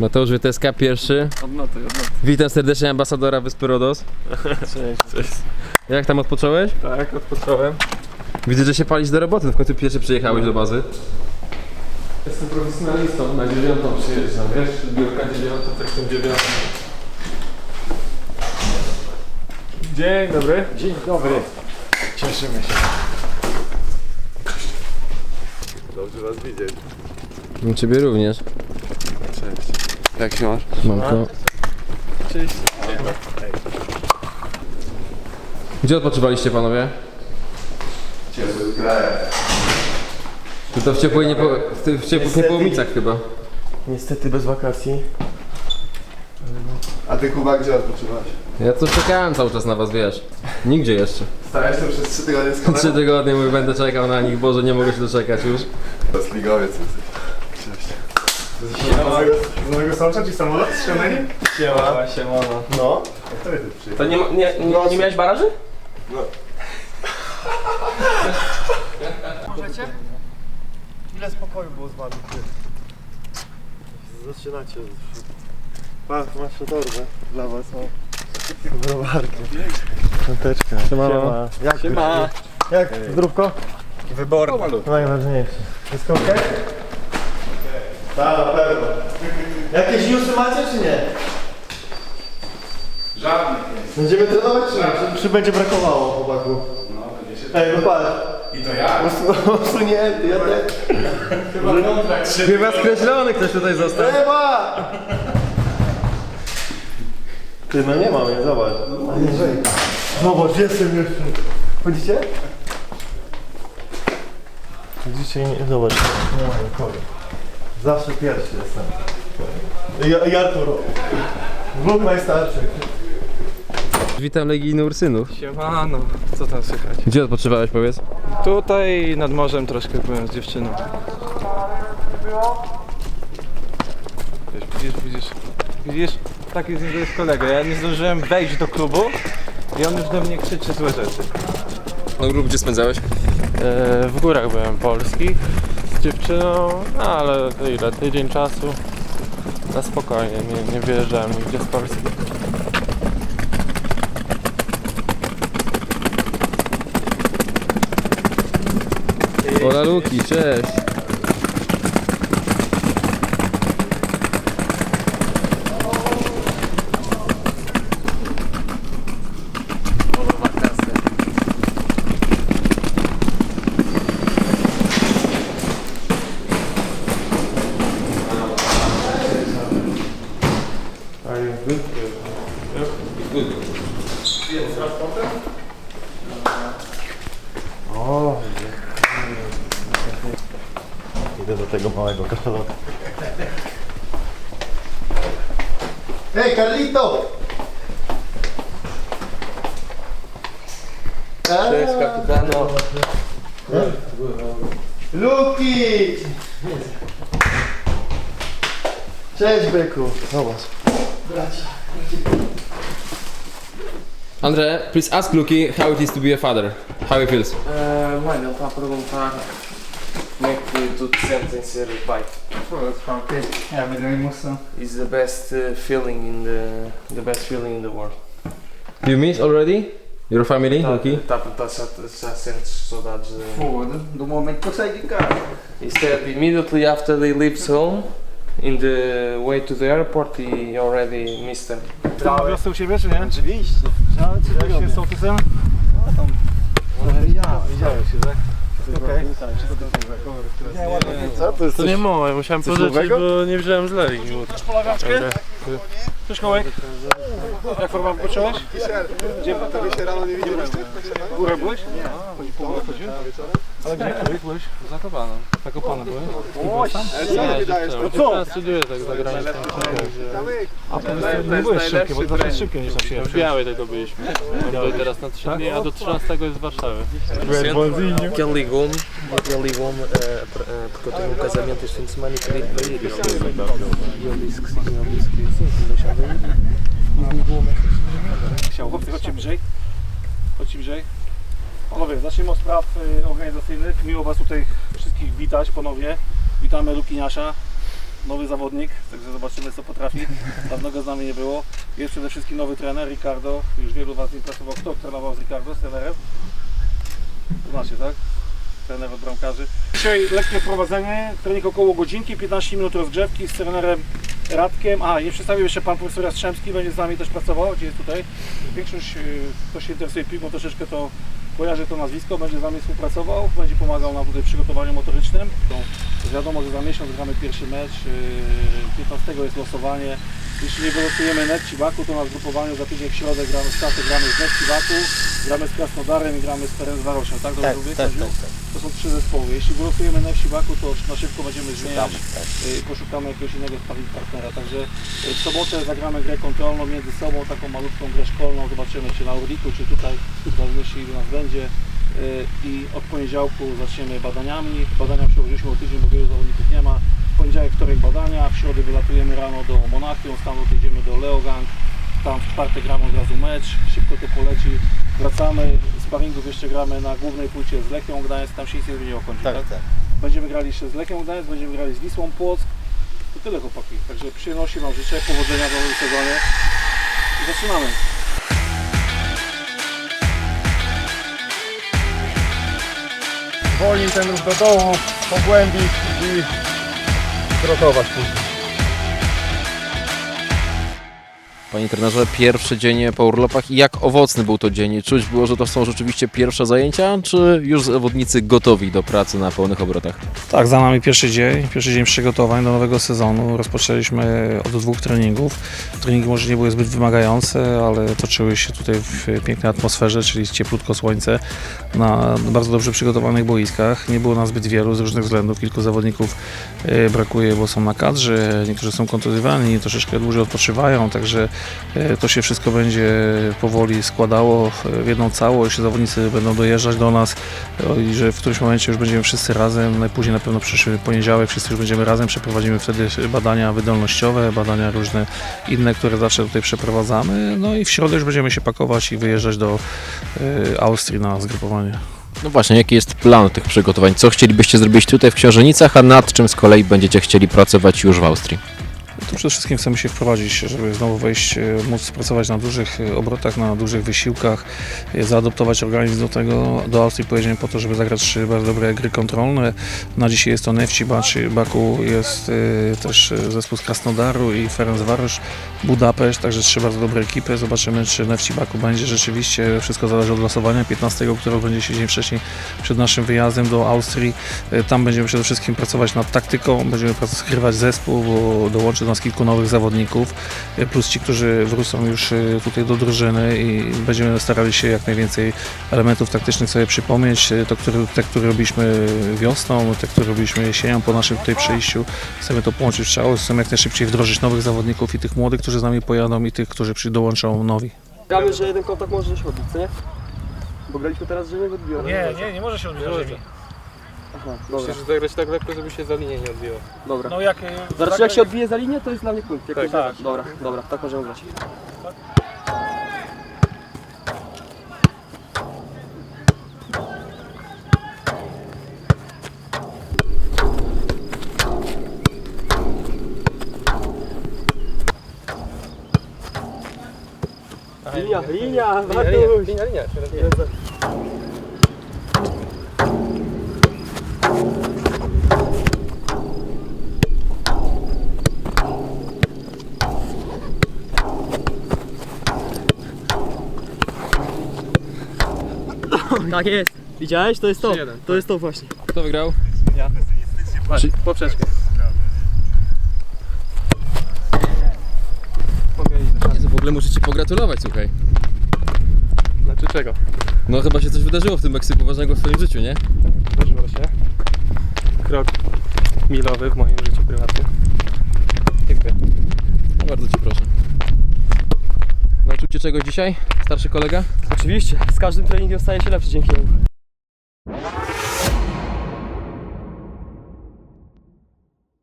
Mateusz Wieteska, pierwszy. Odnotuj, odnotuj. Witam serdecznie ambasadora Wyspy Rodos. Cześć. Cześć. Jak tam odpocząłeś? Tak, odpocząłem. Widzę, że się palisz do roboty, w końcu pierwszy przyjechałeś do bazy. Jestem profesjonalistą, na dziewiątą przyjeżdżam, wiesz? Biurka dziewiątą, tak tą dziewiątą. Dzień dobry. Dzień dobry. Cieszymy się. Dobrze was widzieć. Ciebie również. Jak się masz? Mamko. Cześć. Gdzie odpoczywaliście panowie? Ciepły kraj. Tu to w ciepłej, niepo... w ty- w ciepłych niepołomicach chyba. Niestety bez wakacji. A ty Kuba gdzie odpoczywasz? Ja tu czekałem cały czas na was, wiesz. Nigdzie jeszcze. Stałeś tu przez 3 tygodnie z kamerą? Trzy tygodnie mówię, będę czekał na nich, Boże, nie mogę się doczekać już. To jest ligowiec jesteś. Cześć. Z nowego Solcza czy samolot strzeleni? Siema. Siemano. No. Jak to ty przyjechał? To nie, ma- nie, nie, nie miałeś baraży? Możecie? Ile spokoju było z wami? Zaczynacie. Patrz, masz torbę dla was, o. Browarkę. Piąteczka. Siema. Jak Siema. Jak? Zdrówko? Wyborny. Najważniejsze. Wszystko ok? Tak, na pewno. Jakieś newsy macie czy nie? Żadnych Będziemy trenować czy nie? Czy, czy będzie brakowało chłopaku? No, będzie się... Ej, no patrz. I to ja? Usunięty, ja też. Chyba kontrakt. Chyba skreślony ktoś tutaj został. Ewa! Ty, no nie mam, nie, zobacz. A nie, żej. Zobacz, jestem jeszcze. Chodzicie? Chodzicie i nie, zobacz. Nie ma nikogo. Zawsze pierwszy jestem. I, i Artur. Dwóch najstarszych. Witam Legijny Ursynów. Siemano, co tam słychać? Gdzie odpoczywałeś, powiedz? Tutaj nad morzem troszkę byłem z dziewczyną. Wiesz, widzisz, widzisz, widzisz, taki z niego jest kolega. Ja nie zdążyłem wejść do klubu i on już do mnie krzyczy złe rzeczy. No lub gdzie spędzałeś? E, w górach byłem polskich z dziewczyną, no ale ile, tydzień czasu. Na spokojnie, nie, nie wyjeżdżałem nigdzie z Polski. Ola Luki, cześć. O, Idę do tego małego kaszalota. Hej, Carlito! Cześć kapitano. Luki! Cześć, byku. Zobacz. Andre, please ask Luki how it is to be a father. How he feels. É, mano, ele está a perguntar como é que tu te sentes em ser pai. É a melhor emoção. Is the best uh, feeling in the the best feeling in the world. You miss already your family, Tá, Luki? tá, tá, já, já sentes saudades de... Foda, do momento que eu saí de casa. He said immediately after they leaves home, in the way to the airport, he already missed them. U siebie, czy nie? Oczywiście. Jak się sołtysem? No tam. Ja, widziałeś się, tak? Okej. Co to jest? To nie moje, musiałem pożyczyć, bo nie wziąłem z Leli. Chcesz polawiaczkę? Cześć Kołek. Jak forma wypocząłeś? Gdzie to się rano nie widzieliście? W górę byłeś? Po górę chodziłem? Ale gdzie których byłeś? Zakopano. Zakopano byłem. Oś! No co? Studiuję tak za granicą. A to nie byłeś szybkie, bo zawsze szybkie niż na W przyjaciół. Białej tylko byliśmy. Teraz na 3 dni, a do 13 jest z Warszawy. Que ele ligou-me, ele ligou-me eh, eh, porque eu tenho um casamento este fim de semana e queria ir para ir. E ele disse que sim, ele disse que semana. Chciał, chłopcy, chodźcie bliżej. Chodźcie bliżej. Panowie, zacznijmy od spraw y, organizacyjnych. Miło Was tutaj wszystkich witać ponownie. Witamy Lukiniasza. nowy zawodnik, także zobaczymy co potrafi. Dawno go z nami nie było. Jest przede wszystkim nowy trener, Ricardo. Już wielu Was z nim pracował. Kto trenował z Ricardo, z trenerem? Znacie, tak? Trener od bramkarzy. Dzisiaj lekkie wprowadzenie, trening około godzinki, 15 minut rozgrzewki z trenerem Radkiem. A, nie przedstawił jeszcze Pan Profesor Jastrzębski, będzie z nami też pracował, gdzie jest tutaj. Większość, y, kto się interesuje piłką, troszeczkę to kojarzy to nazwisko, będzie z nami współpracował, będzie pomagał nam tutaj w przygotowaniu motorycznym. No, wiadomo, że za miesiąc gramy pierwszy mecz, yy, 15 jest losowanie. Jeśli nie wylosujemy Net Cibaku, to na zgrupowaniu za tydzień w środę gramy z Kasy, gramy z gramy z Krasnodarem i gramy z Ferenc Warosią, tak? Dobrze mówię, Kaziu? To są trzy zespoły. Jeśli wylosujemy Net Cibaku, to na szybko będziemy zmieniać, yy, poszukamy jakiegoś innego partnera. Także yy, w sobotę zagramy grę kontrolną między sobą, taką malutką grę szkolną, zobaczymy czy na Urliku, czy tutaj, w zależności ilu nas będzie. Yy, I od poniedziałku zaczniemy badaniami. Badania przełożyliśmy o tydzień, bo wielu zawodników nie ma. W poniedziałek, wtorek badania, w środę wylatujemy rano do Monachium, stamtąd jedziemy do Leogang. Tam w czwartek gramy od razu mecz, szybko to poleci. Wracamy, sparingów jeszcze gramy na głównej płycie z Lechią Gdańsk, tam się nic nie będzie kończyć, tak? Będziemy grali jeszcze z Lechią Gdańsk, będziemy grali z Wisłą Płock. To tyle chłopaki, także przyjemności Wam życzę, powodzenia w nowym sezonie i zaczynamy. Wolniej ten ruch do dołu, pogłębić i rotować później. Panie trenerze, pierwszy dzień po urlopach. Jak owocny był to dzień? Czuć było, że to są rzeczywiście pierwsze zajęcia, czy już zawodnicy gotowi do pracy na pełnych obrotach? Tak, za nami pierwszy dzień, pierwszy dzień przygotowań do nowego sezonu. Rozpoczęliśmy od dwóch treningów. Treningi może nie były zbyt wymagające, ale toczyły się tutaj w pięknej atmosferze, czyli cieplutko słońce, na bardzo dobrze przygotowanych boiskach. Nie było nas zbyt wielu z różnych względów. Kilku zawodników e, brakuje, bo są na kadrze, niektórzy są kontuzjowani, troszeczkę dłużej odpoczywają, także to się wszystko będzie powoli składało w jedną całość. Zawodnicy będą dojeżdżać do nas o, i że w którymś momencie już będziemy wszyscy razem, najpóźniej na pewno przyszły poniedziałek, wszyscy już będziemy razem, przeprowadzimy wtedy badania wydolnościowe, badania różne inne, które zawsze tutaj przeprowadzamy, no i w środę już będziemy się pakować i wyjeżdżać do e, Austrii na zgrupowanie. No właśnie, jaki jest plan tych przygotowań? Co chcielibyście zrobić tutaj w Książenicach, a nad czym z kolei będziecie chcieli pracować już w Austrii? To przede wszystkim chcemy się wprowadzić, żeby znowu wejść, e, móc pracować na dużych e, obrotach, na dużych wysiłkach, e, zaadoptować organizm do tego. Do Austrii pojedziemy po to, żeby zagrać trzy bardzo dobre gry kontrolne. Na dzisiaj jest to Nefci, Baku, jest też zespół z Krasnodaru i Ferencvaros, Budapeszt, także trzy bardzo dobre ekipy. Zobaczymy, czy Nefci Baku będzie rzeczywiście, wszystko zależy od losowania 15, które będzie się dzień wcześniej przed naszym wyjazdem do Austrii. Tam będziemy przede wszystkim pracować nad taktyką, będziemy skrywać zespół, bo dołączy do nas kilku nowych zawodników, e, plus ci, którzy wrócą już e, tutaj do drużyny i będziemy starali się jak najwięcej elementów taktycznych sobie przypomnieć, e, to, które, te, które robiliśmy wiosną, te, które robiliśmy jesienią po naszym tutaj przyjściu. Chcemy to połączyć w całość, chcemy jak najszybciej wdrożyć nowych zawodników i tych młodych, którzy z nami pojadą i tych, którzy przy- dołączą nowi. Gramy, że jeden kontakt może się odbić, nie? Bo graliśmy teraz, że nie odbiło. nie, nie może się odbierać. Aha, dobra, Musisz zagrać tak lekko, żeby się za linię nie odbiło. dobra. No jak... Znaczy jak się odbije za linię, to jest dla mnie punkt. Jak Tak, tak, tak. Dobra, dobra, tak możemy grać. Linia, linia, Bartuś! linia, linia. Tak jest. Widziałeś? To jest to. 3-1. To jest to właśnie. Kto wygrał? Poprzeczkę. W ogóle muszę Ci pogratulować, słuchaj. Znaczy czego? No chyba się coś wydarzyło w tym Meksyku ważnego w Twoim życiu, nie? Zdarzyło się. Krok milowy w moim życiu prywatnym. Dziękuję. No bardzo Ci proszę. Nauczył Cię czegoś dzisiaj, starszy kolega? Oczywiście. Z każdym treningiem staje się lepszy dzięki niemu.